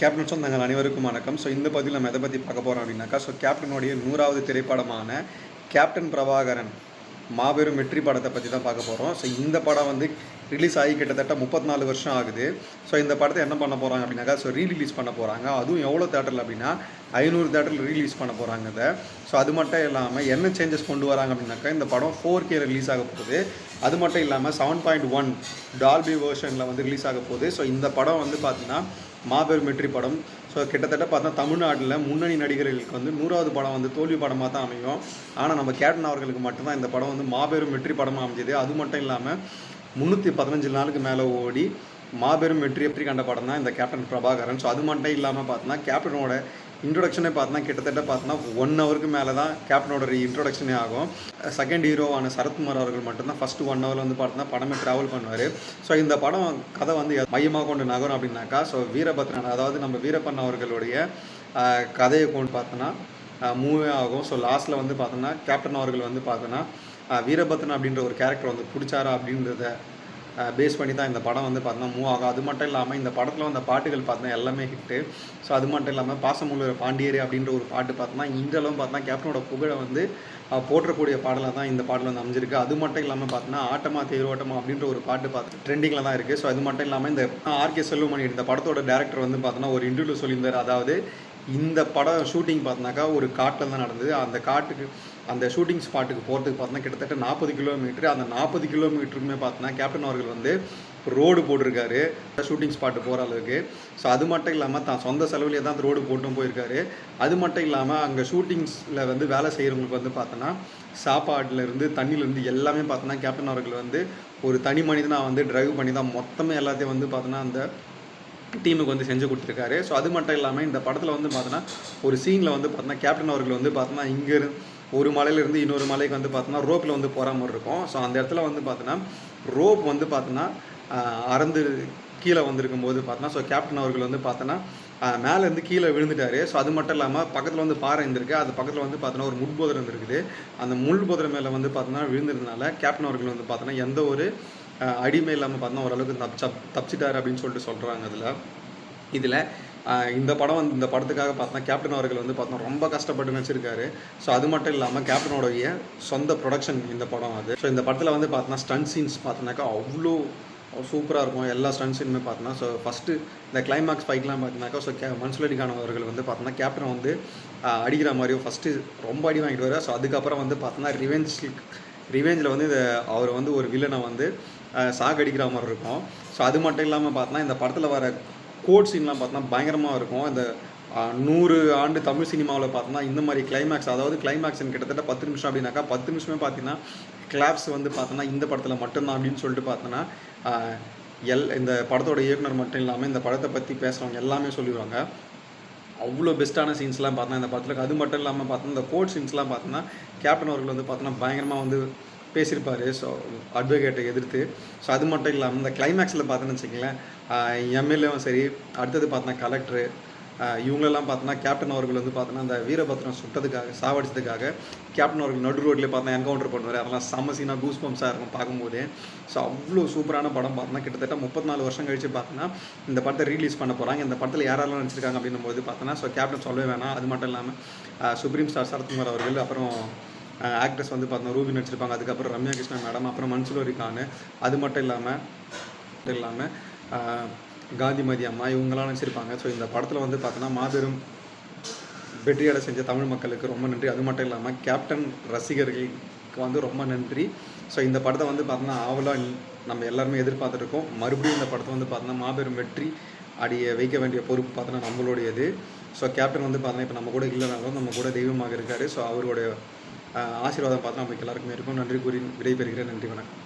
Captain சொந்தங்கள் அனைவருக்கும் வணக்கம். ஸோ இந்த பதிவில் நம்ம எதை பற்றி பார்க்க போகிறோம் அப்படின்னாக்கா ஸோ கேப்டனுடைய நூறாவது திரைப்படமான கேப்டன் பிரபாகரன் மாபெரும் வெற்றி படத்தை பற்றி தான் பார்க்க போகிறோம் ஸோ இந்த படம் வந்து ரிலீஸ் ஆகி கிட்டத்தட்ட முப்பத்தி நாலு வருஷம் ஆகுது. ஸோ இந்த படத்தை என்ன பண்ண போகிறாங்க அப்படின்னாக்கா ஸோ ரீரிலீஸ் பண்ண போகிறாங்க அதுவும் எவ்வளோ தேட்டரில் அப்படின்னா ஐநூறு தேட்டரில் ரீலீஸ் பண்ண போகிறாங்க இதை. ஸோ அது மட்டும் இல்லாமல் என்ன சேஞ்சஸ் கொண்டு வராங்க அப்படின்னாக்கா இந்த படம் ஃபோர் கே ரிலீஸ் ஆக போகுது. அது மட்டும் இல்லாமல் செவன் பாயிண்ட் ஒன் டால்பி வேர்ஷனில் வந்து ரிலீஸ் ஆக போகுது. ஸோ இந்த படம் வந்து பார்த்தீங்கன்னா மாபெரும் வெற்றி படம். ஸோ கிட்டத்தட்ட பார்த்தா தமிழ்நாட்டில் முன்னணி நடிகர்களுக்கு வந்து நூறாவது படம் வந்து தோல்வி படமாக தான் அமையும். ஆனால் நம்ம கேப்டன் அவர்களுக்கு மட்டும்தான் இந்த படம் வந்து மாபெரும் வெற்றி படமாக அமைஞ்சது. அது மட்டும் இல்லாமல் முந்நூற்றி பதினஞ்சு நாளுக்கு மேலே ஓடி மாபெரும் வெற்றி எப்படி கண்ட படம் தான் இந்த கேப்டன் பிரபாகரன் ஸோ அது மட்டும் இல்லாமல் பார்த்தோன்னா கேப்டனோட இன்ட்ரொடக்ஷனே பார்த்தோன்னா கிட்டத்தட்ட பார்த்தோன்னா ஒன் ஹவருக்கு மேலே தான் கேப்டனோட இன்ட்ரொடக்ஷனே ஆகும். செகண்ட் ஹீரோவான சரத்குமார் அவர்கள் மட்டும்தான் ஃபஸ்ட்டு ஒன் ஹவரில் வந்து பார்த்தோன்னா படமே ட்ராவல் பண்ணுவார். ஸோ இந்த படம் கதை வந்து மையமாக கொண்டு நகரும் அப்படின்னாக்கா ஸோ வீரபத்ரன் அதாவது நம்ம வீரப்பன் அவர்களுடைய கதையை கொண்டு பார்த்தோன்னா மூவே ஆகும். ஸோ லாஸ்ட்டில் வந்து பார்த்தோன்னா கேப்டன் அவர்கள் வந்து பார்த்தோன்னா வீரபத்ரன் அப்படின்ற ஒரு கேரக்டர் வந்து பிடிச்சாரா அப்படின்றத பேஸ் பண்ணி தான் இந்த படம் வந்து பார்த்தோன்னா மூவ் ஆகும். அது மட்டும் இல்லாமல் இந்த படத்தில் வந்த பாட்டுகள் பார்த்தோன்னா எல்லாமே ஹிட்டு ஸோ அது மட்டும் இல்லாமல் பாசமுள்ள பாண்டியரே அப்படின்ற ஒரு பாட்டு பார்த்தோன்னா இங்கெல்லாம் பார்த்தா கேப்டனோட புகழை வந்து போற்றக்கூடிய பாடலாக தான் இந்த பாடல் வந்து அமைஞ்சிருக்கு. அது மட்டும் இல்லாமல் பார்த்தோன்னா ஆட்டமா தேரோட்டமா அப்படின்ற ஒரு பாட்டு பார்த்து ட்ரெண்டிங்கில் தான் இருக்குது ஸோ அது மட்டும் இல்லாமல் இந்த ஆர்கே செல்வமணி இந்த படத்தோட டேரக்டர் வந்து பார்த்தோன்னா ஒரு இன்டர்வியூ சொல்லியிருந்தார். அதாவது இந்த படம் ஷூட்டிங் பார்த்தோன்னாக்கா ஒரு காட்டில் தான் நடந்தது. அந்த காட்டுக்கு அந்த ஷூட்டிங் ஸ்பாட்டுக்கு போகிறதுக்கு பார்த்தோன்னா கிட்டத்தட்ட நாற்பது கிலோமீட்டர் அந்த நாற்பது கிலோமீட்டருமே பார்த்தோன்னா கேப்டன் அவர்கள் வந்து ரோடு போட்டிருக்காரு ஷூட்டிங் ஸ்பாட்டு போகிற அளவுக்கு. ஸோ அது மட்டும் இல்லாமல் தான் சொந்த செலவுலேயே தான் அந்த ரோடு போட்டும் போயிருக்காரு. அது மட்டும் இல்லாமல் அங்கே ஷூட்டிங்ஸில் வந்து வேலை செய்கிறவங்களுக்கு வந்து பார்த்தோன்னா சாப்பாடுலேருந்து தண்ணியிலேருந்து எல்லாமே பார்த்தோன்னா கேப்டன் அவர்கள் வந்து ஒரு தனி மனிதனாக வந்து ட்ரைவ் பண்ணி தான் மொத்தமே எல்லாத்தையும் வந்து பார்த்தோன்னா அந்த டீமுக்கு வந்து செஞ்சு கொடுத்துருக்காரு. ஸோ அது மட்டும் இல்லாமல் இந்த படத்தில் வந்து பார்த்தோன்னா ஒரு சீனில் வந்து பார்த்தோன்னா கேப்டன் அவர்கள் வந்து பார்த்தோன்னா இங்கே ஒரு மலையிலேருந்து இன்னொரு மலைக்கு வந்து பார்த்தோன்னா ரோப்பில் வந்து போகிற மாதிரி இருக்கும். ஸோ அந்த இடத்துல வந்து பார்த்தோன்னா ரோப் வந்து பார்த்தோன்னா அறந்து கீழே வந்திருக்கும் போது பார்த்தோன்னா ஸோ கேப்டன் அவர்கள் வந்து பார்த்தோன்னா மேலேருந்து கீழே விழுந்துட்டாரு. ஸோ அது மட்டும் இல்லாமல் பக்கத்தில் வந்து பாறை இருந்திருக்கு. அது பக்கத்தில் வந்து பார்த்தோன்னா ஒரு முட்போதரம் இருந்திருக்குது. அந்த முள்போதரம் மேலே வந்து பார்த்தோன்னா விழுந்ததுனால கேப்டன் அவர்கள் வந்து பார்த்தோன்னா எந்த ஒரு அடிமை இல்லாமல் பார்த்தோன்னா ஓரளவுக்கு தப் தப்பிச்சிட்டாரு அப்படின்னு சொல்லிட்டு சொல்கிறாங்க அதில். இதில் இந்த படம் வந்து இந்த படத்துக்காக பார்த்தா கேப்டன் அவர்கள் வந்து பார்த்தா ரொம்ப கஷ்டப்பட்டு நினச்சிருக்காரு ஸோ அது மட்டும் இல்லாமல் கேப்டனோடைய சொந்த ப்ரொடக்ஷன் இந்த படம் அது. ஸோ இந்த படத்தில் வந்து பார்த்தோன்னா ஸ்டன் சீன்ஸ் பார்த்தோன்னாக்கா அவ்வளோ சூப்பராக இருக்கும். எல்லா ஸ்டன் சீனுமே பார்த்தோன்னா ஸோ ஃபஸ்ட்டு இந்த கிளைமாக்ஸ் ஃபைட்லாம் பார்த்தீங்கன்னாக்கா ஸோ கே மன்சுலடிக்கான அவர்கள் வந்து பார்த்தோன்னா கேப்டன் வந்து அடிக்கிற மாதிரியும் ஃபஸ்ட்டு ரொம்ப அடி வாங்கிட்டு வர ஸோ அதுக்கப்புறம் வந்து பார்த்தோன்னா ரிவெஞ்ச் ரிவெஞ்சில் வந்து இந்த அவர் வந்து ஒரு வில்லனை வந்து ஆஹ், சாகடிக்கிற மாதிரி இருக்கும். ஸோ அது மட்டும் இல்லாமல் பார்த்தோன்னா இந்த படத்தில் வர கோட் சீன்லாம் பார்த்தோன்னா பயங்கரமாக இருக்கும். இந்த நூறு ஆண்டு தமிழ் சினிமாவில் பார்த்தோன்னா இந்த மாதிரி கிளைமேக்ஸ் அதாவது கிளைமேக்ஸ் கிட்டத்தட்ட பத்து நிமிஷம் அப்படின்னாக்கா பத்து நிமிஷமே பார்த்தீங்கன்னா கிளாப்ஸ் வந்து பார்த்தோன்னா இந்த படத்தில் மட்டும்தான் அப்படின்னு சொல்லிட்டு பார்த்தோன்னா எல் இந்த படத்தோட இயக்குனர் மட்டும் இல்லாமல் இந்த படத்தை பற்றி பேசுகிறவங்க எல்லாமே சொல்லிடுவாங்க. அவ்வளோ பெஸ்ட்டான சீன்ஸ்லாம் பார்த்தோன்னா இந்த படத்தில். அது மட்டும் இல்லாமல் பார்த்தோன்னா இந்த கோட் சீன்ஸ்லாம் பார்த்தோன்னா கேப்டன் அவர்கள் வந்து பார்த்தோன்னா பயங்கரமாக வந்து பேசியிருப்பார் ஸோ அட்வொகேட்டை எதிர்த்து. ஸோ அது மட்டும் இல்லாமல் இந்த கிளைமேக்ஸில் பார்த்தோன்னு வச்சுக்கங்களேன் எம்எல்ஏவும் சரி அடுத்தது பார்த்தோன்னா கலெக்டரு இவங்களெல்லாம் பார்த்தோன்னா கேப்டன் அவர்கள் வந்து பார்த்தோன்னா அந்த வீரபத்ரம் சுட்டதுக்காக சாவடிச்சதுக்காக கேப்டன் அவர்கள் நடு ரோட்லேயே பார்த்தா என்கவுண்டர் பண்ணுவார். அதெல்லாம் செம்ம சீனாக கூஸ் பம்ப்ஸாக இருக்கும் பார்க்கும்போதே. ஸோ அவ்வளோ சூப்பரான படம் பார்த்தோன்னா கிட்டத்தட்ட முப்பத்தி நாலு வருஷம் கழிச்சு பார்த்தோன்னா இந்த படத்தை ரிலீஸ் பண்ண போகிறாங்க இந்த படத்தில் யாரெல்லாம் நடிச்சிருக்காங்க அப்படின்னும் போது பார்த்தோன்னா ஸோ கேப்டன் சொல்லவே வேணாம். அது மட்டும் இல்லாமல் சுப்ரீம் ஸ்டார் சரத்குமார் அவர்கள் அப்புறம் ஆக்ட்ரஸ் வந்து பார்த்தோன்னா ரூபி நடிச்சிருப்பாங்க. அதுக்கப்புறம் ரம்யா கிருஷ்ணா மேடம் அப்புறம் மன்சுலோரி கான் அது மட்டும் இல்லாமல் மட்டும் இல்லாமல் காந்திமதி அம்மா இவங்களாம் நடிச்சிருப்பாங்க. ஸோ இந்த படத்தில் வந்து பார்த்தோன்னா மாபெரும் வெற்றியடை செஞ்ச தமிழ் மக்களுக்கு ரொம்ப நன்றி. அது மட்டும் இல்லாமல் கேப்டன் ரசிகர்களுக்கு வந்து ரொம்ப நன்றி. ஸோ இந்த படத்தை வந்து பார்த்தோன்னா ஆவலாக நம்ம எல்லாருமே எதிர்பார்த்துருக்கோம். மறுபடியும் இந்த படத்தை வந்து பார்த்தோன்னா மாபெரும் வெற்றி அடிய வைக்க வேண்டிய பொறுப்பு பார்த்தோன்னா நம்மளுடையது. ஸோ கேப்டன் வந்து பார்த்தோன்னா இப்போ நம்ம கூட இல்லைனாலும் நம்ம கூட தெய்வமாக இருக்காரு. ஸோ அவருடைய ஆசீர்வாதம் பார்த்து நமக்கு எல்லாருக்குமே இருக்கும். நன்றி கூறி விடைபெறுகிறேன். நன்றி வணக்கம்.